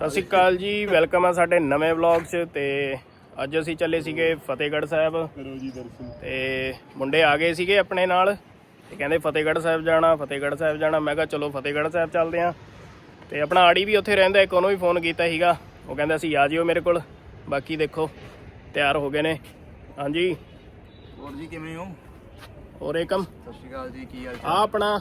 ਸਤਿ ਸ਼੍ਰੀ ਅਕਾਲ ਜੀ ਵੈਲਕਮ ਆ ਸਾਡੇ ਨਵੇਂ ਵਲੌਗ 'ਚ ਤੇ ਅੱਜ ਅਸੀਂ ਚੱਲੇ ਸੀਗੇ ਫਤਿਹਗੜ੍ਹ ਸਾਹਿਬ। ਕਰੋ ਜੀ ਦਰਸ਼ਨ। ਤੇ ਮੁੰਡੇ ਆ ਗਏ ਸੀਗੇ ਆਪਣੇ ਨਾਲ ਤੇ ਕਹਿੰਦੇ ਫਤਿਹਗੜ੍ਹ ਸਾਹਿਬ ਜਾਣਾ ਫਤਿਹਗੜ੍ਹ ਸਾਹਿਬ ਜਾਣਾ। ਮੈਂ ਕਿਹਾ ਚਲੋ ਫਤਿਹਗੜ੍ਹ ਸਾਹਿਬ ਚੱਲਦੇ ਆ। ਤੇ ਆਪਣਾ ਆੜੀ ਵੀ ਉੱਥੇ ਰਹਿੰਦਾ ਇੱਕ ਉਹਨੂੰ ਵੀ ਫੋਨ ਕੀਤਾ ਸੀਗਾ। ਉਹ ਕਹਿੰਦਾ ਸੀ ਆ ਜਿਓ ਮੇਰੇ ਕੋਲ ਬਾਕੀ ਦੇਖੋ ਤਿਆਰ ਹੋ ਗਏ ਨੇ। ਹਾਂਜੀ। ਹੋਰ ਜੀ ਕਿਵੇਂ ਹੋ? ਹੋਰ ਏਕਮ? ਸਤਿ ਸ਼੍ਰੀ ਅਕਾਲ ਜੀ ਕੀ ਹਾਲ ਆ ਆਪਣਾ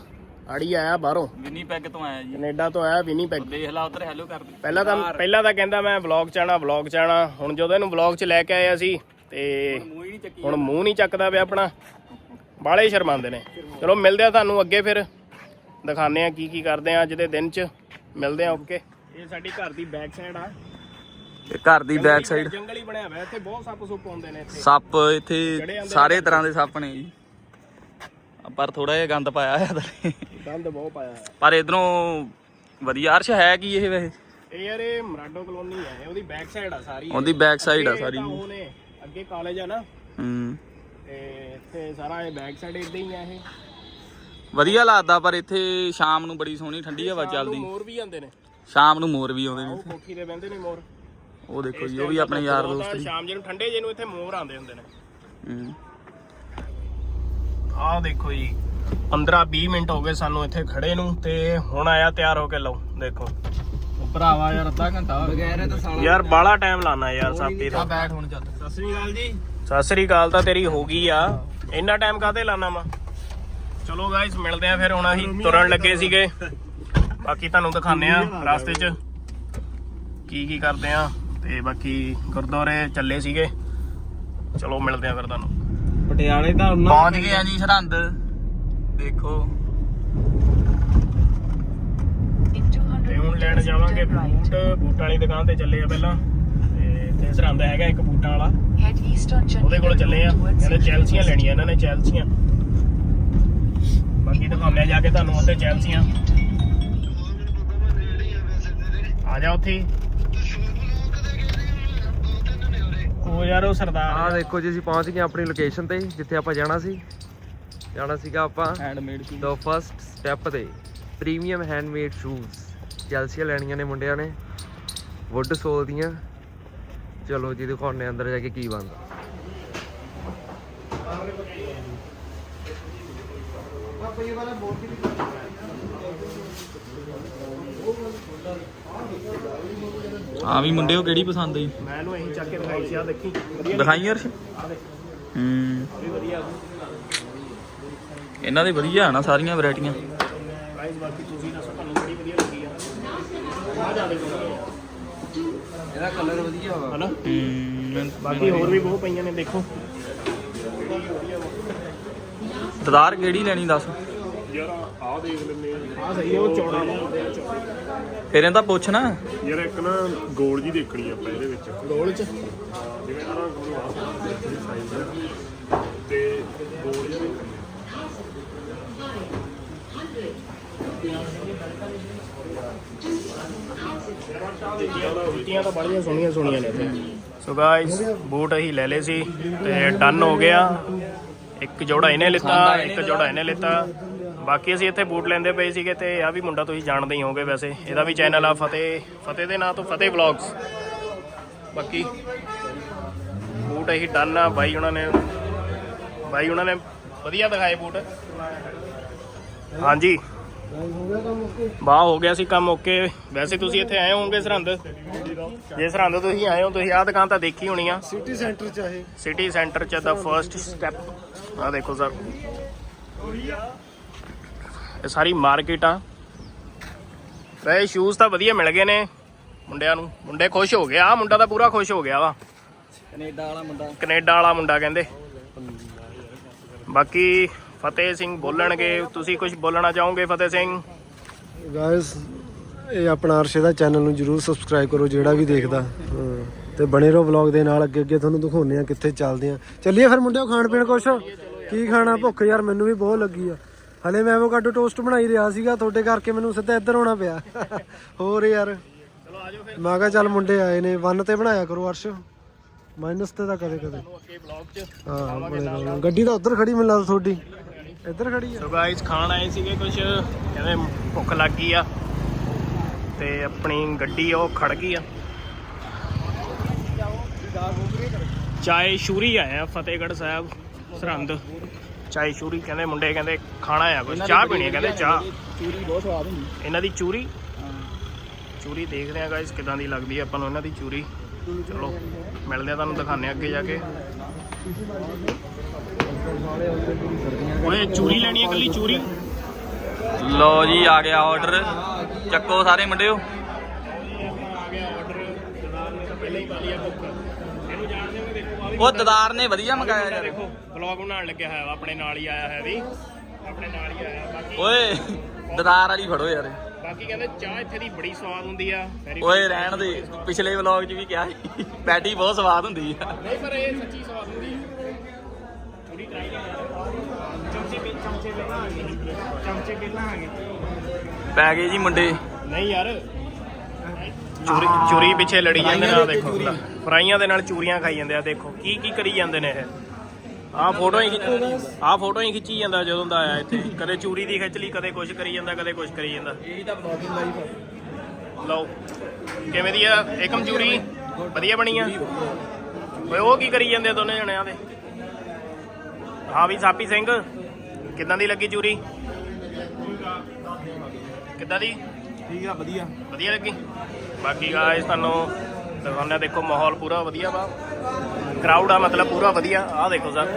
ਆੜੀ ਆਇਆ ਬਾਹਰੋਂ। ਵਿਨੀ ਪੈਗ ਤੋਂ ਆਇਆ ਜੀ। ਕੈਨੇਡਾ ਤੋਂ ਆਇਆ ਵਿਨੀਪੈਗ। ਦੇਖ ਲਾ ਉਧਰ ਹੈਲੋ ਕਰ ਦੇ। ਪਹਿਲਾਂ ਤਾਂ ਪਹਿਲਾਂ ਤਾਂ ਕਹਿੰਦਾ ਮੈਂ ਵਲੌਗ ਚ ਆਣਾ ਵਲੌਗ ਚ ਆਣਾ। ਹੁਣ ਜਦੋਂ ਇਹਨੂੰ ਵਲੌਗ ਚ ਲੈ ਕੇ ਆਏ ਅਸੀਂ ਤੇ ਮੂੰਹ ਹੀ ਨਹੀਂ ਚੱਕੀ ਹੁਣ ਮੂੰਹ ਨਹੀਂ ਚੱਕਦਾ ਪਿਆ ਆਪਣਾ। ਬਾਲੇ ਸ਼ਰਮਾਉਂਦੇ ਨੇ। ਚਲੋ ਮਿਲਦੇ ਆ ਤੁਹਾਨੂੰ ਅੱਗੇ ਫਿਰ। ਦਿਖਾਉਂਦੇ ਆ ਕੀ ਕੀ ਕਰਦੇ ਆ ਅੱਜ ਦੇ ਦਿਨ ਚ। ਮਿਲਦੇ ਆ ਓਕੇ ਇਹ ਸਾਡੀ ਘਰ ਦੀ ਬੈਕ ਸਾਈਡ ਆ। ਘਰ ਦੀ ਬੈਕ ਸਾਈਡ ਜੰਗਲ ਹੀ ਬਣਿਆ ਹੋਇਆ ਇੱਥੇ ਬਹੁਤ ਸੱਪ ਸੁੱਪ ਆਉਂਦੇ ਨੇ ਇੱਥੇ। ਸੱਪ ਇੱਥੇ ਸਾਰੇ ਤਰ੍ਹਾਂ ਦੇ ਸੱਪ ਨੇ ਜੀ। ਪਰ ਥੋੜਾ ਜਿਹਾ ਗੰਦ ਪਾਇਆ ਹੋਇਆ ਤਾਂ ਗੰਦ ਬਹੁਤ ਪਾਇਆ ਹੋਇਆ। ਪਰ ਇਧਰੋਂ ਵਧੀਆ ਅਰਸ਼ ਹੈ ਕੀ ਇਹ ਵੈਸੇ? ਇਹ ਯਾਰ ਇਹ ਮਰਾਡੋ ਕਲੋਨੀ ਹੈ ਉਹਦੀ ਬੈਕ ਸਾਈਡ ਆ ਸਾਰੀ। ਉਹਦੀ ਬੈਕ ਸਾਈਡ ਆ ਅੱਗੇ ਸਾਰੀ। ਤਾਂ ਉਹ ਨੇ ਅੱਗੇ ਕਾਲਜ ਆ ਨਾ। ਹੂੰ। ਤੇ ਇੱਥੇ ਸਾਰਾ ਇਹ ਬੈਕ ਸਾਈਡ ਇਦਾਂ ਹੀ ਆ ਇਹ। ਵਧੀਆ ਲੱਗਦਾ ਪਰ ਇੱਥੇ ਸ਼ਾਮ ਨੂੰ ਬੜੀ ਸੋਹਣੀ ਠੰਡੀ ਹਵਾ ਚੱਲਦੀ। ਮੋਰ ਵੀ ਆਉਂਦੇ ਨੇ। ਸ਼ਾਮ ਨੂੰ ਮੋਰ ਵੀ ਆਉਂਦੇ ਨੇ ਉਹ ਕੋਠੀ ਤੇ ਬਹਿੰਦੇ ਨੇ ਮੋਰ। ਉਹ ਦੇਖੋ ਜੀ ਉਹ ਵੀ ਆਪਣੇ ਯਾਰ ਦੋਸਤ ਸ਼ਾਮ ਜੇ ਨੂੰ ਠੰਡੇ ਜੇ ਨੂੰ ਇੱਥੇ ਮੋਰ ਆਉਂਦੇ ਹੁੰਦੇ ਨੇ। ਹੂੰ। ਆਹ ਦੇਖੋ ਜੀ 15 20 ਮਿੰਟ ਹੋ ਗਏ ਸਾਨੂੰ ਇੱਥੇ ਖੜੇ ਨੂੰ ਤੇ ਹੁਣ ਆਇਆ ਤਿਆਰ ਹੋ ਕੇ ਲਓ ਦੇਖੋ। ਭਰਾਵਾ ਯਾਰ ਅੱਧਾ ਘੰਟਾ ਬਗੈਰ ਤਾਂ ਸਾਲਾ ਯਾਰ ਬਾਲਾ ਟਾਈਮ ਲਾਣਾ ਯਾਰ ਸਾਪੀ ਦਾ। ਬੈਠ ਹੁਣ ਚੱਲ। ਸਤਿ ਸ੍ਰੀ ਅਕਾਲ ਜੀ। ਸਤਿ ਸ੍ਰੀ ਅਕਾਲ ਤਾਂ ਤੇਰੀ ਹੋ ਗਈ ਆ। ਇੰਨਾ ਟਾਈਮ ਕਾਹਤੇ ਲਾਣਾ ਵਾ? ਚਲੋ ਗਾਇਸ ਮਿਲਦੇ ਆ ਫਿਰ ਹੁਣ ਅਸੀਂ ਤੁਰਨ ਲੱਗੇ ਸੀਗੇ। ਬਾਕੀ ਤੁਹਾਨੂੰ ਦਿਖਾਉਂਦੇ ਆ ਰਸਤੇ 'ਚ। ਕੀ ਕੀ ਕਰਦੇ ਆ ਤੇ ਬਾਕੀ ਗੁਰਦੁਆਰੇ ਚੱਲੇ ਸੀਗੇ। ਚਲੋ ਮਿਲਦੇ ਆ ਫਿਰ ਤੁਹਾਨੂੰ। ਪਟਿਆਲੇ ਤਾਂ ਪਹੁੰਚ ਗਏ ਆ ਜੀ ਸਰਹੰਦ। ਦੇਖੋ। ਤੇ ਹੁਣ ਲੈਣ ਜਾਵਾਂਗੇ ਬੂਟ। ਬੂਟਾਂ ਵਾਲੀ ਦੁਕਾਨ ਤੇ ਚੱਲੇ ਆ ਪਹਿਲਾਂ। ਤੇ ਇੱਥੇ ਸਰਹੰਦ ਹੈਗਾ ਇੱਕ ਬੂਟਾਂ ਵਾਲਾ। ਉਹਦੇ ਕੋਲ ਚੱਲੇ ਆ। ਕਹਿੰਦੇ ਚੈਲਸੀਆਂ ਲੈਣੀਆਂ ਇਹਨਾਂ ਨੇ ਚੈਲਸੀਆਂ। ਬਾਕੀ ਦਿਖਾਉਂਦੇ ਆ ਜਾ ਕੇ ਤੁਹਾਨੂੰ ਉੱਥੇ ਚੈਲਸੀਆਂ। ਆ ਜਾ ਉੱਥੇ। ਉਹ ਯਾਰ ਉਹ ਸਰਦਾਰ ਆ ਦੇਖੋ ਜੀ ਅਸੀਂ ਪਹੁੰਚ ਗਏ ਆਪਣੀ ਲੋਕੇਸ਼ਨ ਤੇ ਜਿੱਥੇ ਆਪਾਂ ਜਾਣਾ ਸੀ। ਜਾਣਾ ਸੀਗਾ ਆਪਾਂ ਹੈਂਡਮੇਡ ਦਾ ਫਰਸਟ ਸਟੈਪ ਤੇ ਪ੍ਰੀਮੀਅਮ ਹੈਂਡਮੇਡ ਸ਼ੂਜ਼ ਚੈਲਸੀਆ ਲੈਣੀਆਂ ਨੇ ਮੁੰਡਿਆਂ ਨੇ ਵੁੱਡ ਸੋਲ ਦੀਆਂ। ਚਲੋ ਜੀ ਦਿਖਾਉਣੇ ਅੰਦਰ ਜਾ ਕੇ ਕੀ ਬਣਦਾ। ਵੀ ਮੁੰਡੇ ਉਹ ਕਿਹੜੀ ਪਸੰਦ ਆਈ ਮੈਂ ਇਹਨੂੰ ਇਹੀ ਚੱਕ ਕੇ ਦਿਖਾਈ ਸੀ ਆ ਦੇਖੀ। ਵਧੀਆ ਦਿਖਾਈ ਅਰਸ਼ ਆ ਦੇਖ। ਹੂੰ। ਵੀ ਵਧੀਆ। ਇਹਨਾਂ ਦੇ ਵਧੀਆ ਆ ਨਾ ਸਾਰੀਆਂ ਵੈਰਾਈਟੀਆਂ। ਪ੍ਰਾਈਸ ਬਾਕੀ ਤੁਸੀਂ ਦੱਸੋ ਤੁਹਾਨੂੰ ਕਿਹੜੀ ਵਧੀਆ ਲੱਗੀ ਆ? ਆ ਜਾਵੇ ਇਹਦਾ ਕਲਰ ਵਧੀਆ ਵਾ। ਹਨਾ? ਹੂੰ ਬਾਕੀ ਹੋਰ ਵੀ ਬਹੁਤ ਪਈਆਂ ਨੇ ਦੇਖੋ। ਦਦਾਰ ਕਿਹੜੀ ਲੈਣੀ ਦੱਸ? ਯਾਰ ਆਹ ਦੇਖ ਲੈਂਦੇ ਆ। ਆ ਸਹੀ ਹੈ ਉਹ ਚੌੜਾ ਲਾਉਂਦੇ ਆ ਫਿਰ ਇਹਦਾ ਪੁੱਛ ਨਾ ਯਾਰ ਇੱਕ ਨਾ ਗੋਲ ਜੀ ਦੇਖਣੀ ਆਪਾਂ ਇਹਦੇ ਵਿੱਚ। ਗੋਲ ਚ? ਜਿਵੇਂ ਆਹ ਗੋਲ ਵਾਸਤੇ ਸਾਈਜ਼ ਤੇ ਗੋਲ ਜਿਹਾ ਦੇਖਣੀ ਜੁੱਤੀਆਂ ਤਾਂ ਬੜੀਆਂ ਸੋਹਣੀਆਂ ਸੋਹਣੀਆਂ ਨੇ ਇੱਥੇ। ਸੋ ਗਾਇਸ ਬੂਟ ਅਸੀਂ ਲੈ ਲਏ ਸੀ ਤੇ ਡਨ ਹੋ ਗਿਆ। ਇੱਕ ਜੋੜਾ ਇਹਨੇ ਲਿੱਤਾ ਇੱਕ ਜੋੜਾ ਇਹਨੇ ਲਿੱਤਾ। ਬਾਕੀ ਅਸੀਂ ਇੱਥੇ ਬੂਟ ਲੈਂਦੇ ਪਏ ਸੀਗੇ ਤੇ ਆ ਵੀ ਮੁੰਡਾ ਤੁਸੀਂ ਜਾਣਦੇ ਹੀ ਹੋਗੇ ਵੈਸੇ। ਇਹਦਾ ਵੀ ਚੈਨਲ ਆ ਫਤਿਹ ਫਤਿਹ ਦੇ ਨਾਂ ਤੋਂ ਫਤਿਹ ਵਲੌਗਸ ਬਾਕੀ ਬੂਟ ਅਸੀਂ ਡਨ ਆ। ਬਾਈ ਉਹਨਾਂ ਨੇ ਬਾਈ ਉਹਨਾਂ ਨੇ ਵਧੀਆ ਦਿਖਾਏ ਬੂਟ। ਹਾਂਜੀ। ਵਾਹ ਹੋ ਗਿਆ ਸੀ ਕੰਮ ਓਕੇ। ਵੈਸੇ ਤੁਸੀਂ ਇੱਥੇ ਆਏ ਹੋਵੋਗੇ ਸਰਹੰਦ? ਜੇ ਸਰਹੰਦ ਤੁਸੀਂ ਆਏ ਹੋ ਤੁਸੀਂ ਆਹ ਦੁਕਾਨ ਤਾਂ ਦੇਖੀ ਹੋਣੀ ਆ। ਸਿਟੀ ਸੈਂਟਰ ਚ ਇਹ। ਸਿਟੀ ਸੈਂਟਰ ਚ ਦਾ ਫਰਸਟ ਸਟੈਪ ਆ ਦੇਖੋ ਸਰ ਇਹ ਸਾਰੀ ਮਾਰਕੀਟ। ਆ ਵੈਸੇ ਸ਼ੂਜ਼ ਤਾਂ ਵਧੀਆ ਮਿਲ ਗਏ ਨੇ ਮੁੰਡਿਆਂ ਨੂੰ। ਮੁੰਡੇ ਖੁਸ਼ ਹੋ ਗਏ। ਆ ਮੁੰਡਾ ਤਾਂ ਪੂਰਾ ਖੁਸ਼ ਹੋ ਗਿਆ ਵਾ। ਕੈਨੇਡਾ ਵਾਲਾ ਮੁੰਡਾ। ਕੈਨੇਡਾ ਵਾਲਾ ਮੁੰਡਾ ਕਹਿੰਦੇ। ਬਾਕੀ ਫਤਿਹ ਸਿੰਘ ਬੋਲਣਗੇ। ਤੁਸੀਂ ਕੁਝ ਬੋਲਣਾ ਚਾਹੋਗੇ ਫਤਿਹ ਸਿੰਘ? ਗਾਇਸ ਇਹ ਆਪਣਾ ਅਰਸ਼ੇ ਦਾ ਚੈਨਲ ਨੂੰ ਜਰੂਰ ਸਬਸਕ੍ਰਾਈਬ ਕਰੋ ਜਿਹੜਾ ਵੀ ਦੇਖਦਾ। ਤੇ ਬਣੇ ਰਹੋ ਵਲੌਗ ਦੇ ਨਾਲ। ਅੱਗੇ ਅੱਗੇ ਤੁਹਾਨੂੰ ਦਿਖਾਉਨੇ ਆ ਕਿੱਥੇ ਚੱਲਦੇ ਆ ਚੱਲੀਏ ਫਿਰ ਮੁੰਡਿਓ ਖਾਣ ਪੀਣ ਕੁਛ? ਕੀ ਖਾਣਾ? ਭੁੱਖ ਯਾਰ ਮੈਨੂੰ ਵੀ ਬਹੁਤ ਲੱਗੀ ਆ। ਹਲੇ ਮੈਂ ਐਵੋਕਾਡੋ ਟੋਸਟ ਬਣਾਈ ਰਿਹਾ ਸੀਗਾ, ਤੁਹਾਡੇ ਕਰਕੇ ਮੈਨੂੰ ਸਿੱਧਾ ਇੱਧਰ ਆਉਣਾ ਪਿਆ। ਹੋਰ ਯਾਰ। ਚਲੋ ਆਜੋ ਫਿਰ ਮੈਂ ਕਿਹਾ ਚੱਲ ਮੁੰਡੇ ਆਏ ਨੇ ਵਨ ਤੇ ਬਣਾਇਆ ਕਰੋ ਅਰਸ਼। ਮਾਈਨਸ ਤੇ ਤਾਂ ਕਦੇ ਕਦੇ। ਅੱਗੇ ਬਲੌਗ 'ਚ ਹਾਂ ਗੱਡੀ ਤਾਂ ਉੱਧਰ ਖੜੀ, ਮੈਨੂੰ ਤੁਹਾਡੀ। ਇੱਧਰ ਖੜੀ ਆ। ਸੋ ਗਾਇਸ ਖਾਣ ਆਏ ਸੀਗੇ ਕੁਝ ਕਹਿੰਦੇ ਭੁੱਖ ਲੱਗ ਗਈ ਆ। ਤੇ ਆਪਣੀ ਗੱਡੀ ਉਹ ਖੜ ਗਈ ਆ। ਚਾਏ ਸ਼ੂਰੀ ਆਇਆ ਫਤਿਹਗੜ੍ਹ ਸਾਹਿਬ, ਸਰਹੰਦ। ਚਾਏ ਸ਼ੂਰੀ ਕਹਿੰਦੇ ਮੁੰਡੇ ਕਹਿੰਦੇ ਖਾਣਾ ਆ ਕੁਝ ਚਾਹ ਪੀਣੀ ਆ ਕਹਿੰਦੇ ਚਾਹ। ਚੂਰੀ ਬਹੁਤ ਸਵਾਦ ਹੁੰਦੀ। ਇਹਨਾਂ ਦੀ ਚੂਰੀ? ਚੂਰੀ ਦੇਖਦੇ ਆ ਗਾਇਸ ਕਿਦਾਂ ਦੀ ਲੱਗਦੀ ਆ ਆਪਾਂ ਨੂੰ ਇਹਨਾਂ ਦੀ ਚੂਰੀ। ਚਲੋ ਮਿਲਦੇ ਆ ਤੁਹਾਨੂੰ ਦਿਖਾਉਂਦੇ ਆ ਅੱਗੇ ਜਾ ਕੇ। ਓਏ ਚੂਰੀ ਲੈਣੀ ਹੈ ਕੱਲੀ ਚੂਰੀ? ਲਓ ਜੀ ਆ ਗਿਆ ਆਰਡਰ ਚੱਕੋ ਸਾਰੇ ਮੁੰਡਿਓ। ਆ ਗਿਆ ਆਰਡਰ ਜਨਾਬ ਨੇ ਤਾਂ ਪਹਿਲਾਂ ਹੀ ਪਾ ਲਿਆ ਬੁੱਕ ਇਹਨੂੰ ਜਾਣਦੇ ਹੋ ਦੇਖੋ ਆ ਵੀ ਉਹ ਦਦਾਰ ਨੇ ਵਧੀਆ ਮੰਗਾਇਆ ਯਾਰ। ਦੇਖੋ ਵਲੌਗ ਬਣਾਉਣ ਲੱਗਿਆ ਹੋਇਆ ਵਾ, ਆਪਣੇ ਨਾਲ ਹੀ ਆਇਆ ਹੈ ਵੀ। ਆਪਣੇ ਨਾਲ ਹੀ ਆਇਆ ਬਾਕੀ ਓਏ ਦਦਾਰ ਵਾਲੀ ਫੜੋ ਯਾਰ। ਬਾਕੀ ਕਹਿੰਦੇ ਚਾਹ ਇੱਥੇ ਦੀ ਬੜੀ ਸਵਾਦ ਹੁੰਦੀ ਆ। Very ਓਏ good। ਰਹਿਣ ਦੇ। ਪਿਛਲੇ ਵਲੌਗ 'ਚ ਵੀ ਕਿਹਾ ਸੀ ਪੈਟੀ ਬਹੁਤ ਸਵਾਦ ਹੁੰਦੀ ਆ। ਨਹੀਂ ਪਰ ਇਹ ਸੱਚੀ ਸਵਾਦ ਹੁੰਦੀ ਹੈ ਥੋੜੀ ਟਰਾਈ ਚਮਚੇ ਵੀ ਚਮਚੇ ਵੀ ਚਮਚੇ ਵੀ ਲਾਂਗੇ ਪੈ ਗਏ ਜੀ ਮੁੰਡੇ। ਨਹੀਂ ਯਾਰ ਚੂਰੀ ਚੂਰੀ ਪਿੱਛੇ ਲੜੀ ਜਾਂਦੇ ਨੇ ਆ ਦੇਖੋ ਫਰਾਈਆਂ ਦੇ ਨਾਲ ਚੂਰੀਆਂ ਖਾਈ ਜਾਂਦੇ ਆ ਦੇਖੋ। ਕੀ ਕੀ ਕਰੀ ਜਾਂਦੇ ਨੇ ਇਹ? ਆਹ ਫੋਟੋ ਹੀ ਆਹ ਫੋਟੋ ਹੀ ਖਿੱਚੀ ਜਾਂਦਾ ਜਦੋਂ ਦਾ ਆਇਆ ਇੱਥੇ। ਕਦੇ ਚੂਰੀ ਦੀ ਖਿੱਚ ਲਈ ਕਦੇ ਕੁਝ ਕਰੀ ਜਾਂਦਾ ਕਦੇ ਕੁਝ ਕਰੀ ਜਾਂਦਾ। ਇਹੀ ਤਾਂ ਬਲੌਗਿੰਗ ਲਾਈਫ ਲਓ ਕਿਵੇਂ ਦੀ ਆ? ਏਕਮ ਚੂਰੀ? ਵਧੀਆ ਬਣੀ ਆ? ਓਏ ਉਹ ਕੀ ਕਰੀ ਜਾਂਦੇ ਦੋਨੇ ਜਣਿਆਂ ਦੇ? ਹਾਂ ਵੀ ਸਾਪੀ ਸਿੰਘ। ਕਿੱਦਾਂ ਦੀ ਲੱਗੀ ਚੂਰੀ? ਕਿੱਦਾਂ ਦੀ? ਠੀਕ ਆ ਵਧੀਆ। ਵਧੀਆ ਲੱਗੀ? ਬਾਕੀ ਗਾਇਸ ਤੁਹਾਨੂੰ ਦਿਖਾਉਂਦੇ ਦੇਖੋ ਮਾਹੌਲ ਪੂਰਾ ਵਧੀਆ ਵਾ। ਕਰਾਊਡ ਆ ਮਤਲਬ ਪੂਰਾ ਵਧੀਆ। ਆਹ ਦੇਖੋ ਸਰ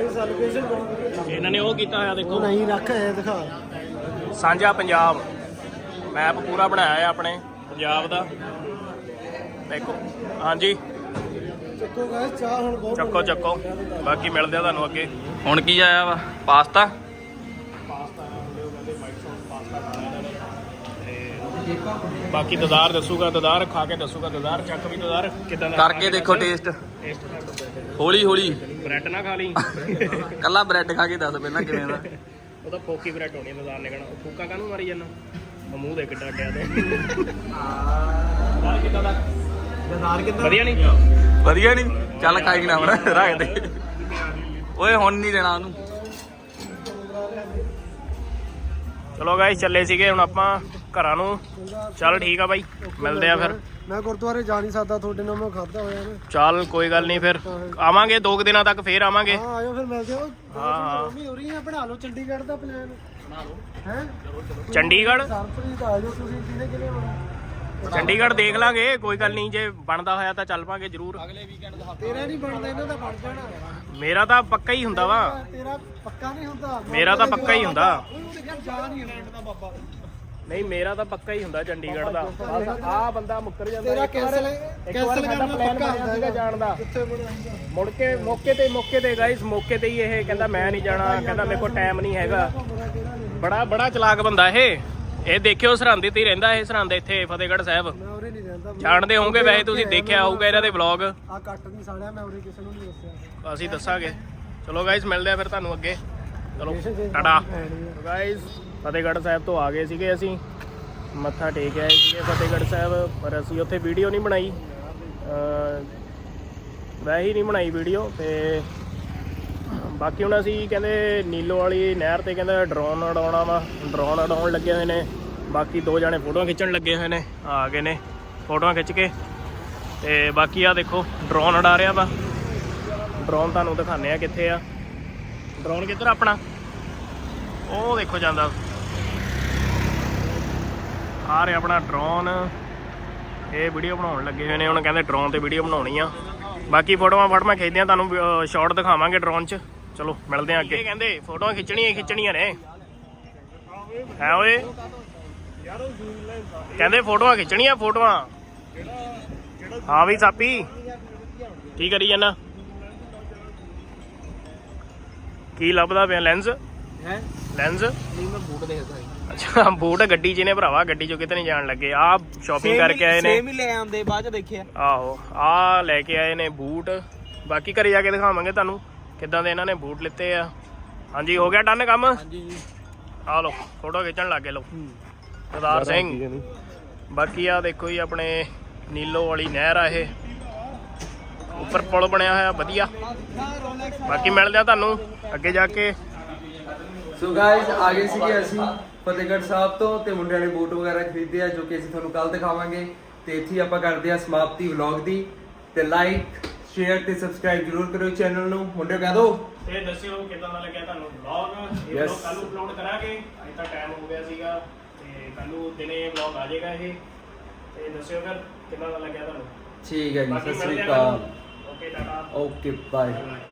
ਇਹਨਾਂ ਨੇ ਉਹ ਕੀਤਾ ਹੋਇਆ ਦੇਖੋ। ਨਹੀਂ ਰੱਖ ਐ ਦਿਖਾ। ਸਾਂਝਾ ਪੰਜਾਬ। ਮੈਪ ਪੂਰਾ ਬਣਾਇਆ ਹੈ ਆਪਣੇ। ਪੰਜਾਬ ਦਾ। ਦੇਖੋ। ਹਾਂਜੀ। ਚੱਕੋ ਗਾਇਸ ਚਾਹ ਹੁਣ ਬਹੁਤ ਚੱਕੋ ਚੱਕੋ। ਬਾਕੀ ਮਿਲਦੇ ਆ ਤੁਹਾਨੂੰ ਅੱਗੇ। ਹੁਣ ਕੀ ਆਇਆ ਵਾ? ਪਾਸਤਾ? ਬਾਕੀ ਦਦਾਰ ਦੱਸੂਗਾ ਦਦਾਰ ਖਾ ਕੇ ਦੱਸੂਗਾ ਦਦਾਰ ਚੱਕ ਵੀ ਦਦਾਰ ਕਿਦਾਂ ਦਾ ਕਰਕੇ ਦੇਖੋ ਟੇਸਟ ਹੌਲੀ ਹੌਲੀ। ਬ੍ਰੈਡ ਨਾ ਖਾ ਲਈ। ਕੱਲਾ ਬ੍ਰੈਡ ਖਾ ਕੇ ਦੱਸ ਪਹਿਲਾਂ ਕਿਵੇਂ ਦਾ। ਉਹ ਤਾਂ ਫੋਕੀ ਬ੍ਰੈਡ ਹੋਣੀ ਦਦਾਰ ਨੇ ਕਹਣਾ ਫੂਕਾ ਕਾਹਨੂੰ ਮਾਰੀ ਜਾਂਦਾ? ਉਹ ਮੂੰਹ ਦੇ ਕਿੱਡਾ ਅੱਡਿਆ ਤੇ। ਕਿਦਾਂ ਦਾ ਗਦਾਰ ਕਿੱਦਾਂ ਵਧੀਆ ਨਹੀਂ? ਵਧੀਆ ਨਹੀਂ? ਚੱਲ ਖਾਈ ਨਾ ਹੁਣ ਰੱਖ ਦੇ। ਓਏ ਹੁਣ ਨਹੀਂ ਦੇਣਾ ਉਹਨੂੰ। ਚਲੋ ਗਾਇਸ ਚੱਲੇ ਸੀਗੇ ਹੁਣ ਆਪਾਂ। ਘਰਾਂ ਨੂੰ। ਚੱਲ ਠੀਕ ਆ ਬਾਈ ਮਿਲਦੇ ਆ ਫਿਰ। ਮੈਂ ਗੁਰਦੁਆਰੇ ਜਾ ਨਹੀਂ ਸਕਦਾ ਤੁਹਾਡੇ ਨਾਲ ਮੈਂ ਖਾਦਾ ਹੋਇਆ ਨਾ। ਚੱਲ ਕੋਈ ਗੱਲ ਨਹੀਂ ਫਿਰ। ਆਵਾਂਗੇ ਦੋ ਕੁ ਦਿਨਾਂ ਤੱਕ ਫੇਰ ਆਵਾਂਗੇ। ਹਾਂ ਆਇਓ ਫਿਰ ਮਿਲਦੇ ਹੋ। ਹਾਂ, ਹਾਂ। ਮੰਮੀ ਹੋ ਰਹੀ ਹੈ ਬਣਾ ਲਓ ਚੰਡੀਗੜ੍ਹ ਦਾ ਪਲਾਨ ਬਣਾ ਲਓ। ਹੈ? ਚੰਡੀਗੜ੍ਹ? ਸਰਪ੍ਰੀਤ ਆ ਜਾਓ ਤੁਸੀਂ ਕਿਹਨੇ ਕਿਹਨੇ ਆਉਣਾ? ਚੰਡੀਗੜ੍ਹ ਦੇਖ ਲਾਂਗੇ ਕੋਈ ਗੱਲ ਨਹੀਂ ਜੇ ਬਣਦਾ ਹੋਇਆ ਤਾਂ ਚੱਲ ਪਾਂਗੇ ਜ਼ਰੂਰ। ਤੇਰਾ ਨਹੀਂ ਬਣਦਾ ਇਹਨਾਂ ਦਾ ਬਣ ਜਾਣਾ। ਮੇਰਾ ਤਾਂ ਪੱਕਾ ਹੀ ਹੁੰਦਾ ਵਾ। ਤੇਰਾ ਪੱਕਾ ਨਹੀਂ ਹੁੰਦਾ। ਮੇਰਾ ਤਾਂ ਪੱਕਾ ਹੀ ਹੁੰਦਾ। ਜਾ ਨਹੀਂ ਹੁੰਦਾ। ਬਾਬਾ। ਨਹੀਂ ਮੇਰਾ ਤਾਂ ਪੱਕਾ ਹੀ ਹੁੰਦਾ ਚੰਡੀਗੜ੍ਹ ਦਾ। ਆ ਬੰਦਾ ਮੁੱਕਰ ਜਾਂਦਾ ਤੇਰਾ ਕੈਂਸਲ ਸਾਡਾ ਕਰਨਾ ਪੱਕਾ ਹੁੰਦਾ ਸੀਗਾ ਜਾਣ ਦਾ। ਮੁੜ ਕੇ ਮੌਕੇ ਤੇ ਮੌਕੇ ਤੇ ਗਾਇਸ ਮੌਕੇ ਤੇ ਹੀ ਇਹ ਕਹਿੰਦਾ ਮੈਂ ਨਹੀਂ ਜਾਣਾ ਕਹਿੰਦਾ ਮੇਰੇ ਕੋਲ ਟਾਈਮ ਨਹੀਂ ਹੈਗਾ। ਬੜਾ ਬੜਾ ਚਲਾਕ ਬੰਦਾ ਇਹ। ਇਹ ਦੇਖਿਓ ਸਰਹੰਦ ਤੇ ਹੀ ਰਹਿੰਦਾ ਇਹ ਸਰਹੰਦ ਇੱਥੇ ਫਤਿਹਗੜ੍ਹ ਸਾਹਿਬ। ਜਾਣਦੇ ਹੋਵੋਗੇ ਵੈਸੇ ਤੁਸੀਂ ਦੇਖਿਆ ਹੋਊਗਾ ਇਹਨਾਂ ਦੇ ਵਲੌਗ ਆ ਕੱਟ ਨਹੀਂ ਸਾੜਿਆ ਮੈਂ ਉਰੇ ਕਿਸੇ ਨੂੰ ਨਹੀਂ ਦੱਸਿਆ। ਅਸੀਂ ਦੱਸਾਂਗੇ। ਚਲੋ ਗਾਇਸ ਮਿਲਦੇ ਆ ਫਿਰ ਤੁਹਾਨੂੰ ਅੱਗੇ। ਚਲੋ ਟਾਟਾ। ਗਾਇਸ ਫਤਿਹਗੜ੍ਹ ਸਾਹਿਬ ਤੋਂ ਆ ਗਏ ਸੀਗੇ ਅਸੀਂ, ਮੱਥਾ ਟੇਕ ਆਏ ਸੀਗੇ ਫਤਿਹਗੜ੍ਹ ਸਾਹਿਬ, ਪਰ ਅਸੀਂ ਉੱਥੇ ਵੀਡੀਓ ਨਹੀਂ ਬਣਾਈ। ਵੈਹੀ ਨਹੀਂ ਬਣਾਈ ਵੀਡੀਓ, ਤੇ ਬਾਕੀ ਹੁਣ ਅਸੀਂ ਕਹਿੰਦੇ ਨੀਲੋ ਵਾਲੀ ਨਹਿਰ ਤੇ ਕਹਿੰਦੇ ਡਰੋਨ ਉਡਾਉਣਾ ਵਾ ਡਰੋਨ ਉਡਾਉਣ ਲੱਗੇ ਹੋਏ ਨੇ, ਬਾਕੀ ਦੋ ਜਣੇ ਫੋਟੋਆਂ ਖਿੱਚਣ ਲੱਗੇ ਹੋਏ ਨੇ, ਆ ਗਏ ਨੇ ਫੋਟੋਆਂ ਖਿੱਚ ਕੇ। ਤੇ ਬਾਕੀ ਆ ਦੇਖੋ ਡਰੋਨ ਉਡਾ ਰਿਹਾ ਵਾ। ਡਰੋਨ ਤੁਹਾਨੂੰ ਦਿਖਾਉਂਦੇ ਆ ਕਿੱਥੇ ਆ। ਡਰੋਨ ਕਿੱਧਰ ਆਪਣਾ? ਉਹ ਦੇਖੋ ਜਾਂਦਾ। ਆ ਰਿਹਾ ਆਪਣਾ ਡਰੋਨ ਇਹ ਵੀਡੀਓ ਬਣਾਉਣ ਲੱਗੇ ਹੋਏ ਨੇ ਹੁਣ ਕਹਿੰਦੇ ਡਰੋਨ ਤੇ ਵੀਡੀਓ ਬਣਾਉਣੀ ਆ। ਬਾਕੀ ਫੋਟੋਆਂ ਫੜਮਾ ਖਿੱਚਦੇ ਆ ਤੁਹਾਨੂੰ ਸ਼ਾਰਟ ਦਿਖਾਵਾਂਗੇ ਡਰੋਨ 'ਚ। ਚਲੋ ਮਿਲਦੇ ਆ ਅੱਗੇ। ਇਹ ਕਹਿੰਦੇ ਫੋਟੋਆਂ ਖਿੱਚਣੀਆਂ ਹੀ ਖਿੱਚਣੀਆਂ ਨੇ। ਹੈ ਓਏ। ਕਹਿੰਦੇ ਫੋਟੋਆਂ ਖਿੱਚਣੀਆਂ ਫੋਟੋਆਂ। ਹਾਂ ਵੀ ਸਾਪੀ। ਕੀ ਕਰੀ ਜਾਨਾ? ਕੀ ਲੱਭਦਾ ਪਿਆ ਲੈਂਸ ਹੈ? ਲੈਂਸ ਨਹੀਂ ਮੈਂ ਬੂਟ ਦੇਖਦਾ ਅੱਛਾ ਬੂਟ ਗੱਡੀ 'ਚ ਨੇ ਭਰਾਵਾ ਗੱਡੀ 'ਚੋਂ ਕਿਤੇ ਨਹੀਂ ਜਾਣ ਲੱਗੇ। ਆ ਸ਼ਾਪਿੰਗ ਕਰਕੇ ਆਏ ਨੇ। ਸੇਮ ਹੀ ਲੈ ਆਉਂਦੇ ਬਾਅਦ ਚ ਦੇਖਿਆ। ਆਹੋ ਆ ਲੈ ਕੇ ਆਏ ਨੇ ਬੂਟ। ਬਾਕੀ ਘਰੇ ਜਾ ਕੇ ਦਿਖਾਵਾਂਗੇ ਤੁਹਾਨੂੰ ਕਿੱਦਾਂ ਦੇ ਇਹਨਾਂ ਨੇ ਬੂਟ ਲਿੱਤੇ ਆ। ਹਾਂਜੀ ਹੋ ਗਿਆ ਡਨ ਕੰਮ? ਹਾਂਜੀ ਆ ਲਓ ਫੋਟੋ ਖਿੱਚਣ ਲੱਗੇ ਲਓ। ਸਰਦਾਰ ਸਿੰਘ। ਬਾਕੀ ਆ ਦੇਖੋ ਜੀ ਆਪਣੇ ਨੀਲੋ ਵਾਲੀ ਨਹਿਰ ਆ ਇਹ। ਉੱਪਰ ਪੁਲ ਬਣਿਆ ਹੋਇਆ ਵਧੀਆ। ਬਾਕੀ ਮਿਲਦੇ ਆ ਤੁਹਾਨੂੰ ਅੱਗੇ ਜਾ ਕੇ। ਸੋ ਗਾਇਸ ਆ ਗਏ ਸੀਗੇ ਅਸੀਂ। ਫਤਿਹਗੜ੍ਹ ਸਾਹਿਬ ਤੋਂ ਤੇ ਮੁੰਡਿਆਂ ਨੇ ਬੂਟ ਵਗੈਰਾ ਖਰੀਦੇ ਆ ਜੋ ਕਿ ਅਸੀਂ ਤੁਹਾਨੂੰ ਕੱਲ ਦਿਖਾਵਾਂਗੇ। ਤੇ ਇੱਥੇ ਆਪਾਂ ਕਰਦੇ ਆ ਸਮਾਪਤੀ ਵਲੌਗ ਦੀ। ਤੇ ਲਾਈਕ ਸ਼ੇਅਰ ਤੇ ਸਬਸਕ੍ਰਾਈਬ ਜਰੂਰ ਕਰਿਓ ਚੈਨਲ ਨੂੰ। ਮੁੰਡਿਓ ਕਹਿ ਦਿਓ ਤੇ ਦੱਸਿਓ ਕਿਦਾਂ ਦਾ ਲੱਗਿਆ ਤੁਹਾਨੂੰ ਵਲੌਗ ਇਹ Yes. ਵਲੌਗ ਕੱਲ ਅਪਲੋਡ ਕਰਾਂਗੇ। ਅੱਜ ਤਾਂ ਟਾਈਮ ਹੋ ਗਿਆ ਸੀਗਾ। ਤੇ ਕੱਲ ਨੂੰ ਦਿਨੇ ਵਲੌਗ ਆ ਜਾਏਗਾ ਇਹ। ਤੇ ਦੱਸਿਓ ਫਿਰ ਕਿਦਾਂ ਦਾ ਲੱਗਿਆ ਤੁਹਾਨੂੰ। ਠੀਕ ਹੈ ਜੀ ਸਤਿ ਸ੍ਰੀ ਅਕਾਲ। Okay tata okay bye